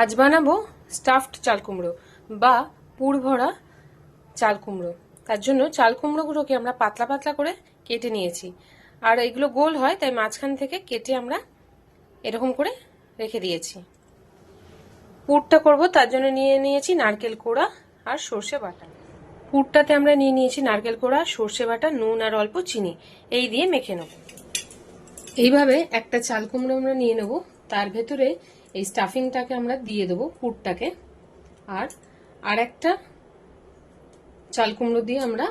আজ বানাবো স্টাফড চাল কুমড়ো বা পুর ভরা চাল কুমড়ো। তার জন্য চাল কুমড়োগুলোকে আমরা পাতলা পাতলা করে কেটে নিয়েছি। আর এগুলো গোল হয়, তাই মাঝখান থেকে কেটে আমরা এরকম করে রেখে দিয়েছি। পুরটা করব, তার জন্য নিয়ে নিয়েছি নারকেল কোড়া আর সর্ষে বাটা। পুরটাতে আমরা নিয়ে নিয়েছি নারকেল কোড়া, সর্ষে বাটা, নুন আর অল্প চিনি। এই দিয়ে মেখে নেব। এইভাবে একটা চাল কুমড়ো আমরা নিয়ে নেব। তার ভেতরে এই স্টাফিংটাকে আমরা দিয়ে দেবো পুরটাকে। আর আর একটা চাল কুমড়ো দিয়ে আমরা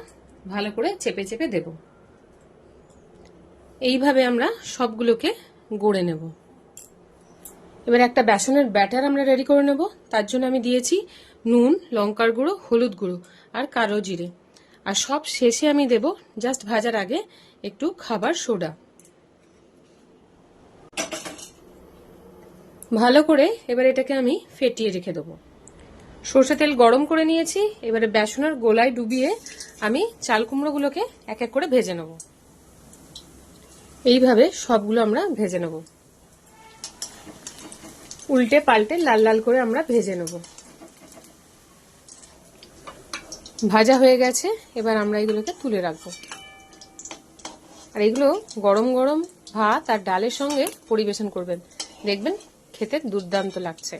ভালো করে চেপে চেপে দেব। এইভাবে আমরা সবগুলোকে গড়ে নেব। এবার একটা বেসনের ব্যাটার আমরা রেডি করে নেব। তার জন্য আমি দিয়েছি নুন, লঙ্কার গুঁড়ো, হলুদ গুঁড়ো আর কালো জিরে। আর সব শেষে আমি দেব জাস্ট ভাজার আগে একটু খাবার সোডা। ভালো করে এবার এটাকে আমি ফেটিয়ে রেখে দেবো। সর্ষে তেল গরম করে নিয়েছি, এবারে বেসনের গোলায় ডুবিয়ে আমি চাল কুমড়োগুলোকে এক এক করে ভেজে নেব। এইভাবে সবগুলো আমরা ভেজে নেব। উল্টে পাল্টে লাল লাল করে আমরা ভেজে নেব। ভাজা হয়ে গেছে, এবার আমরা এগুলোকে তুলে রাখব। আর এগুলো গরম গরম ভাত আর ডালের সঙ্গে পরিবেশন করবেন। দেখবেন খেতে দুর্দান্ত লাগছে।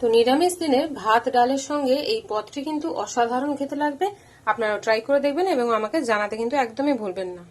তো নিরামিষ দিনের ভাত, ডালের সঙ্গে এই পথটি কিন্তু অসাধারণ খেতে লাগবে। আপনারা ট্রাই করে দেখবেন এবং আমাকে জানাতে কিন্তু একদমই ভুলবেন না।